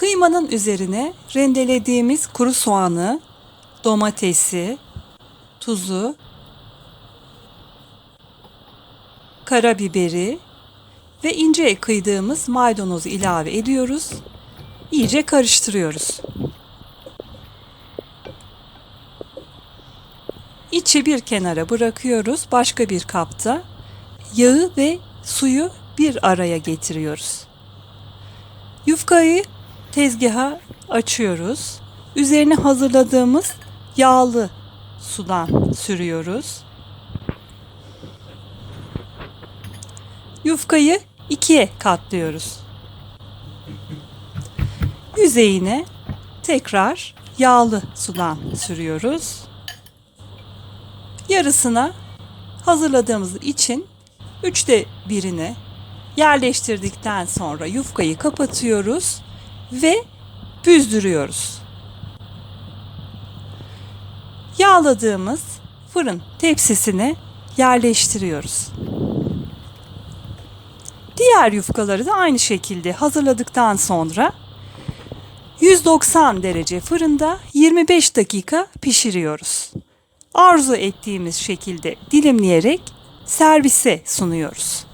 Kıymanın üzerine rendelediğimiz kuru soğanı, domatesi, tuzu, karabiberi ve ince kıydığımız maydanozu ilave ediyoruz. İyice karıştırıyoruz. İçi bir kenara bırakıyoruz. Başka bir kapta yağı ve suyu bir araya getiriyoruz. Yufkayı tezgaha açıyoruz. Üzerine hazırladığımız yağlı sudan sürüyoruz. Yufkayı ikiye katlıyoruz. Yüzeyine tekrar yağlı sudan sürüyoruz. Yarısına hazırladığımız için üçte birine yerleştirdikten sonra yufkayı kapatıyoruz ve büzdürüyoruz. Yağladığımız fırın tepsisine yerleştiriyoruz. Diğer yufkaları da aynı şekilde hazırladıktan sonra 190 derece fırında 25 dakika pişiriyoruz. Arzu ettiğimiz şekilde dilimleyerek servise sunuyoruz.